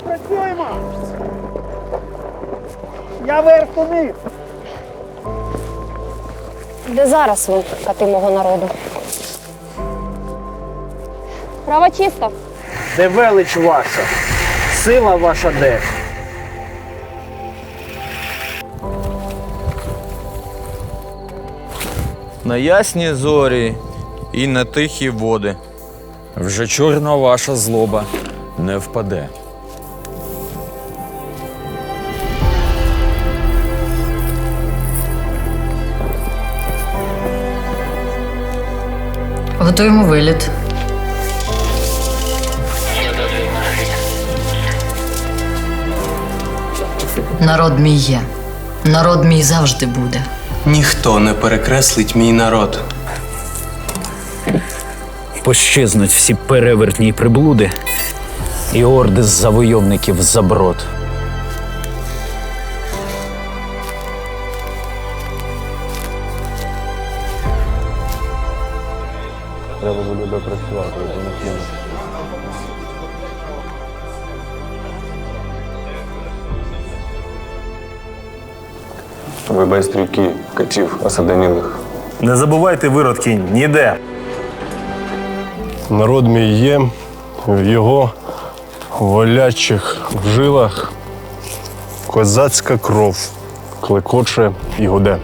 працюємо! Я верху вниз! Де зараз ви, кати мого народу? Права чисто. Де велич ваша? Сила ваша де? на ясні зорі і на тихі води. Вже чорна ваша злоба не впаде. Готуємо виліт. Народ мій є. Народ мій завжди буде. Ніхто не перекреслить мій народ. Пощезнуть всі перевертні приблуди і орди з завойовників заброд. Ви байстрюки, катів осаденілих. Не забувайте виродки ніде. Народ мій є в його волячих в жилах. Козацька кров клекоче і гуде.